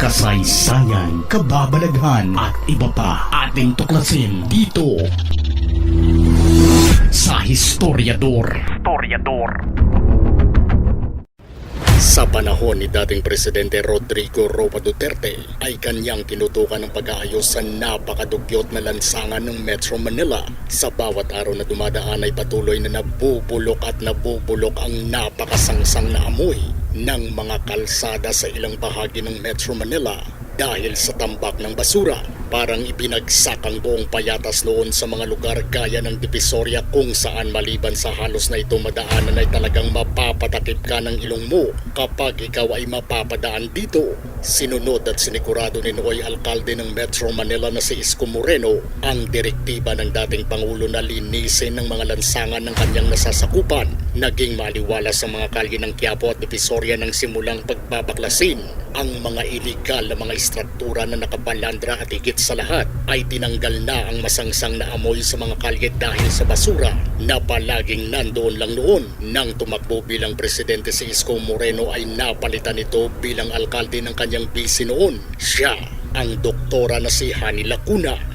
kasaysayan, kababalaghan at iba pa ating tuklasin dito sa Historiador. Historiador. Sa panahon ni dating Presidente Rodrigo Roa Duterte ay kanyang tinutukan ng pag-aayos sa napakadugyot na lansangan ng Metro Manila. Sa bawat araw na dumadaan ay patuloy na nabubulok at nabubulok ang napakasangsang na amoy ng mga kalsada sa ilang bahagi ng Metro Manila dahil sa tambak ng basura. Parang ibinagsak buong payatas noon sa mga lugar gaya ng Divisoria kung saan maliban sa halos na ito madaanan ay talagang mapapatakip ka ng ilong mo kapag ikaw ay mapapadaan dito. Sinunod at sinikurado ni Noy Alcalde ng Metro Manila na si Isko Moreno ang direktiba ng dating Pangulo na linisin ng mga lansangan ng kanyang nasasakupan. Naging maliwalas sa mga kalye ng Quiapo at Divisoria ng simulang pagbabaklasin ang mga iligal na mga istruktura na nakapalandra at higit sa lahat ay tinanggal na ang masangsang na amoy sa mga kalye dahil sa basura na palaging nandoon lang noon. Nang tumakbo bilang presidente si Isko Moreno ay napalitan ito bilang alkalde ng kanyang bisi noon. Siya ang doktora na si Hani Lacuna.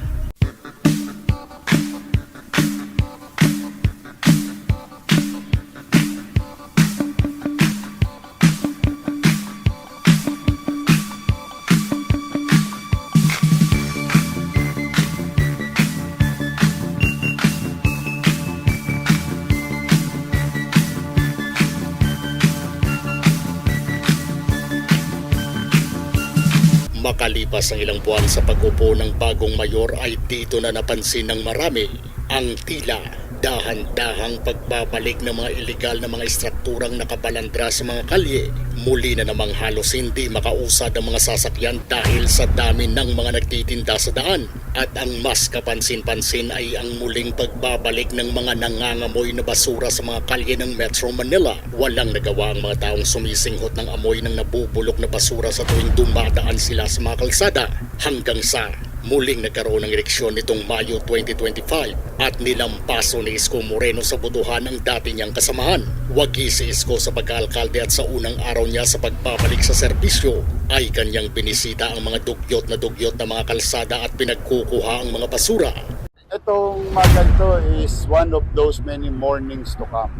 Makalipas ang ilang buwan sa pag-upo ng bagong mayor ay dito na napansin ng marami ang tila dahan-dahang pagbabalik ng mga ilegal na mga istrukturang nakabalandra sa mga kalye. Muli na namang halos hindi makausad ang mga sasakyan dahil sa dami ng mga nagtitinda sa daan. At ang mas kapansin-pansin ay ang muling pagbabalik ng mga nangangamoy na basura sa mga kalye ng Metro Manila. Walang nagawa ang mga taong sumisinghot ng amoy ng nabubulok na basura sa tuwing dumadaan sila sa mga kalsada hanggang sa muling nagkaroon ng eleksyon nitong Mayo 2025 at nilampaso ni Isko Moreno sa botohan ang dati niyang kasamahan. Wagi si Isko sa pagkaalkalde at sa unang araw niya sa pagbabalik sa serbisyo ay kanyang binisita ang mga dugyot na dugyot na mga kalsada at pinagkukuha ang mga basura. Itong maganto is one of those many mornings to come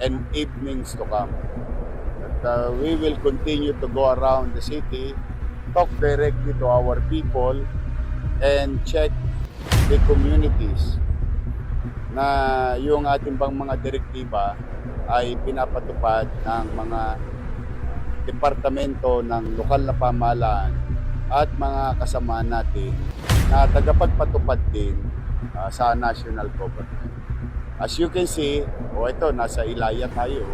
and evenings to come. But uh, we will continue to go around the city, talk directly to our people, and check the communities na yung ating bang mga direktiba ay pinapatupad ng mga departamento ng lokal na pamahalaan at mga kasama natin na tagapagpatupad din ah, sa national government. As you can see, o ito, nasa Ilaya tayo.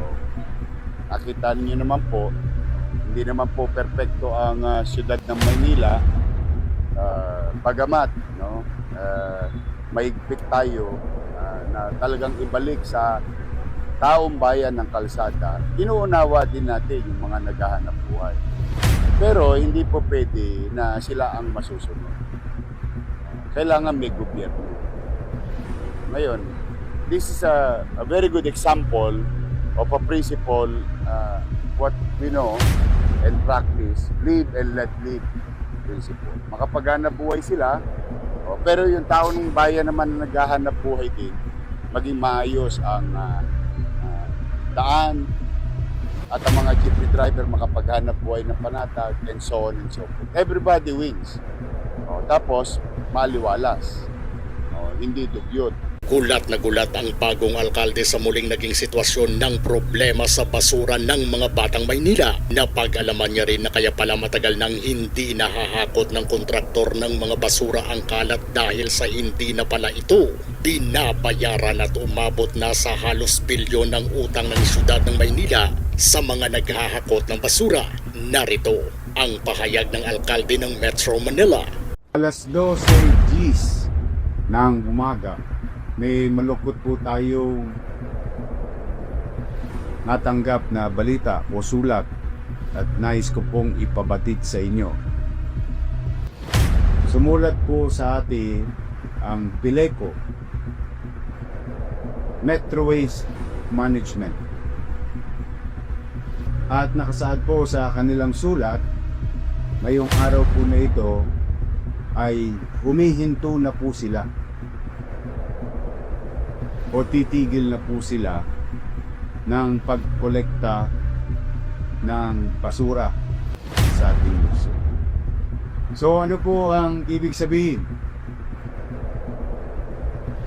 O, nakita niyo naman po, hindi naman po perpekto ang ah, siyudad ng Maynila. Ah, bagamat, no, ah, maigpit tayo ah, na talagang ibalik sa taong bayan ng kalsada, inuunawa din natin yung mga naghahanap buhay. Pero hindi po pwede na sila ang masusunod. Kailangan may gobyerno. Ngayon, this is a, a very good example of a principle uh, what we know and practice, live and let live principle. Makapaghanap buhay sila, oh, pero yung tao ng bayan naman na naghahanap buhay din, maging maayos ang ah, ah, daan at ang mga jeepney driver makapaghanap buhay ng panatag and so on and so forth. Everybody wins. Oh, tapos, maliwalas. Oh, hindi dugyot. Gulat na gulat ang bagong alkalde sa muling naging sitwasyon ng problema sa basura ng mga batang Maynila. Napag-alaman niya rin na kaya pala matagal nang hindi nahahakot ng kontraktor ng mga basura ang kalat dahil sa hindi na pala ito binabayaran at umabot na sa halos bilyon ng utang ng siyudad ng Maynila sa mga naghahakot ng basura. Narito ang pahayag ng alkalde ng Metro Manila. Alas 12 Gs ng umaga, may malukot po tayong natanggap na balita o sulat at nais ko pong ipabatid sa inyo. Sumulat po sa atin ang Bileco Metro Management at nakasaad po sa kanilang sulat ngayong araw po na ito ay humihinto na po sila o titigil na po sila ng pagkolekta ng basura sa ating lungsod. So ano po ang ibig sabihin?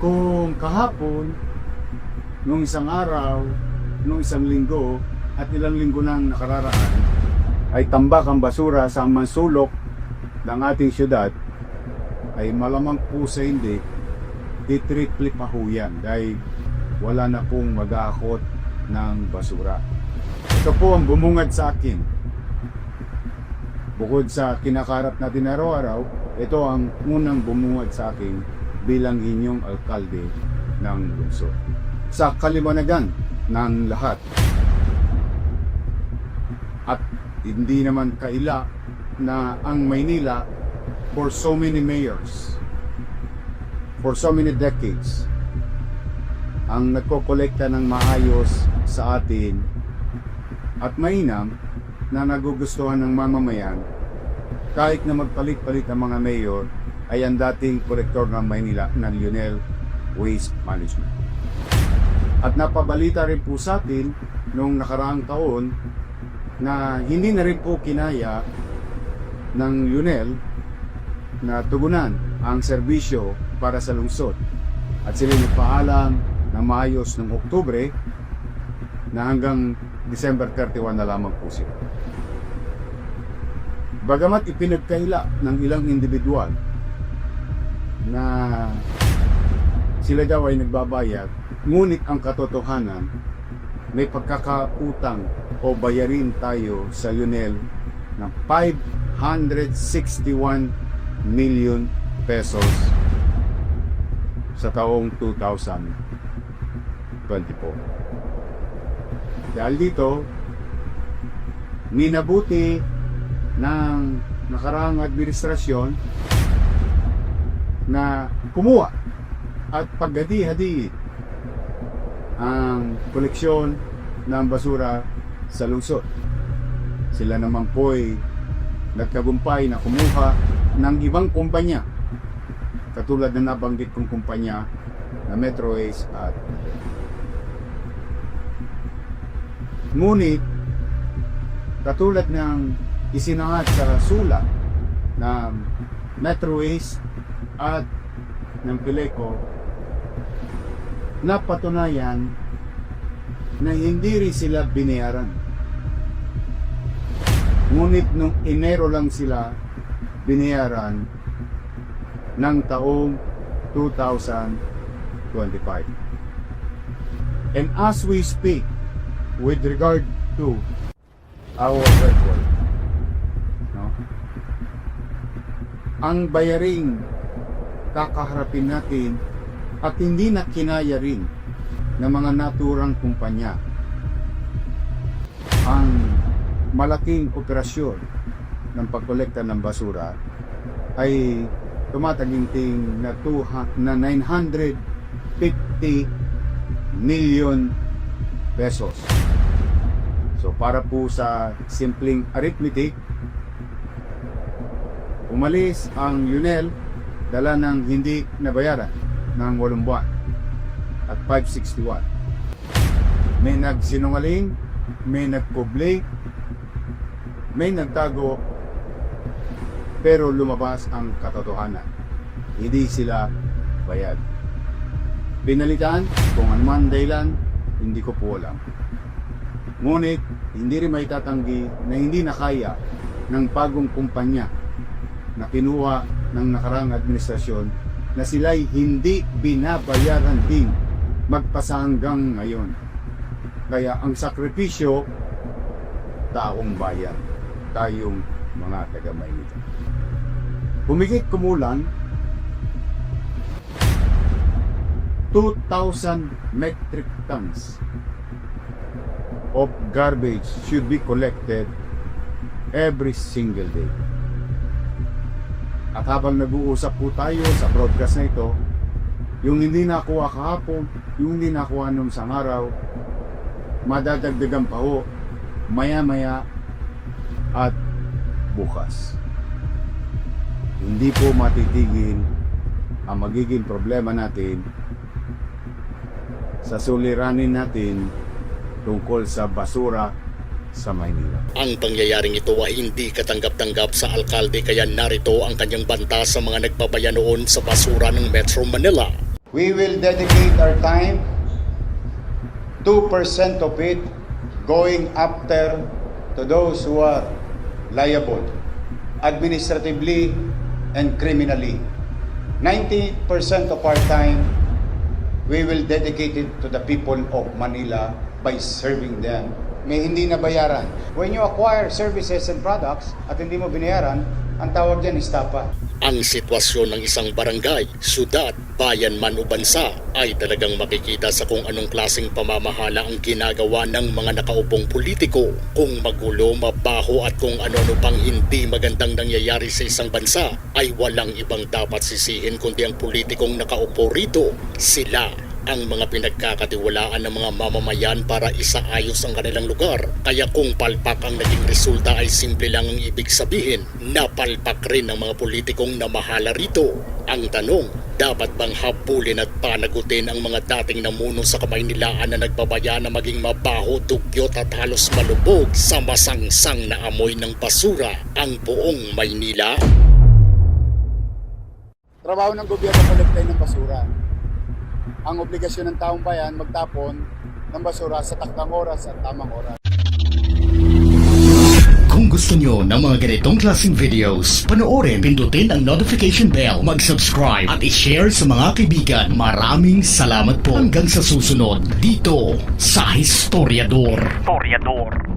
Kung kahapon, nung isang araw, nung isang linggo, at ilang linggo nang nakararaan, ay tambak ang basura sa mansulok ng ating syudad, ay malamang po sa hindi, titriple pa ho yan dahil wala na pong mag-aakot ng basura. Ito po ang bumungad sa akin. Bukod sa kinakarap natin araw-araw, ito ang unang bumungad sa akin bilang inyong alkalde ng lungsod. Sa kaliwanagan ng lahat. At hindi naman kaila na ang Maynila for so many mayors, for so many decades, ang nagkokolekta ng maayos sa atin at mainam na nagugustuhan ng mamamayan kahit na magpalit-palit ang mga mayor ay ang dating kolektor ng Maynila na Lionel Waste Management. At napabalita rin po sa atin noong nakaraang taon na hindi na rin po kinaya ng Lionel na tugunan ang serbisyo para sa lungsod. At sila nagpaalam na maayos ng Oktubre na hanggang December 31 na lamang po sila. Bagamat ipinagkaila ng ilang individual na sila daw ay nagbabayad, ngunit ang katotohanan, may pagkakautang o bayarin tayo sa Lionel ng 561 million pesos sa taong 2024. Dahil dito, minabuti ng nakaraang administrasyon na kumuha at paghadi-hadi ang koleksyon ng basura sa lungsod. Sila naman po'y nagtagumpay na kumuha ng ibang kumpanya katulad na nabanggit kong kumpanya na Metroways at Ngunit katulad ng isinangat sa sulat ng Metroways at ng Pileco napatunayan na hindi rin sila binayaran. Ngunit nung Enero lang sila binayaran ng taong 2025. And as we speak, with regard to our record, no? ang bayaring kakaharapin natin at hindi na kinaya rin ng mga naturang kumpanya ang malaking operasyon ng pagkolekta ng basura ay tumataginting na, 200 na 950 million pesos. So para po sa simpleng arithmetic, umalis ang Lionel dala ng hindi nabayaran ng 8 buwan at 561. May nagsinungaling, may nagpublik, may nagtago, pero lumabas ang katotohanan. Hindi sila bayad. Pinalitan kung anuman dahilan, hindi ko po alam. Ngunit, hindi rin may tatanggi na hindi nakaya ng bagong kumpanya na kinuha ng nakarang administrasyon na sila'y hindi binabayaran din magpasa hanggang ngayon. Kaya ang sakripisyo, taong bayan, tayong mga taga Maynila. Humigit kumulang 2,000 metric tons of garbage should be collected every single day. At habang nag-uusap po tayo sa broadcast na ito, yung hindi nakuha kahapon, yung hindi nakuha nung isang araw, madadagdagan pa ho, maya-maya at bukas. Hindi po matitigil ang magiging problema natin sa suliranin natin tungkol sa basura sa Maynila. Ang pangyayaring ito ay hindi katanggap-tanggap sa alkalde kaya narito ang kanyang banta sa mga nagbabaya noon sa basura ng Metro Manila. We will dedicate our time, 2% of it going after to those who are liable, administratively and criminally. 90% of our time, we will dedicate it to the people of Manila by serving them. May hindi na bayaran. When you acquire services and products at hindi mo binayaran, ang tawag dyan is tapa. Ang sitwasyon ng isang barangay, syudad, bayan man o bansa ay talagang makikita sa kung anong klaseng pamamahala ang ginagawa ng mga nakaupong politiko. Kung magulo, mabaho at kung ano-ano pang hindi magandang nangyayari sa isang bansa ay walang ibang dapat sisihin kundi ang politikong nakaupo rito. Sila ang mga pinagkakatiwalaan ng mga mamamayan para isaayos ang kanilang lugar. Kaya kung palpak ang naging resulta ay simple lang ang ibig sabihin, napalpak rin ng mga politikong namahala rito. Ang tanong, dapat bang habulin at panagutin ang mga dating namuno sa Kamaynilaan na nagbabaya na maging mabaho, dugyot at halos malubog sa masangsang na amoy ng basura ang buong Maynila? Trabaho ng gobyerno kolektahin ng basura. Ang obligasyon ng taong bayan magtapon ng basura sa takdang oras at tamang oras. Kung gusto nyo ng mga ganitong klaseng videos, panoorin, pindutin ang notification bell, mag-subscribe at i-share sa mga kaibigan. Maraming salamat po hanggang sa susunod dito sa Historiador. Historiador.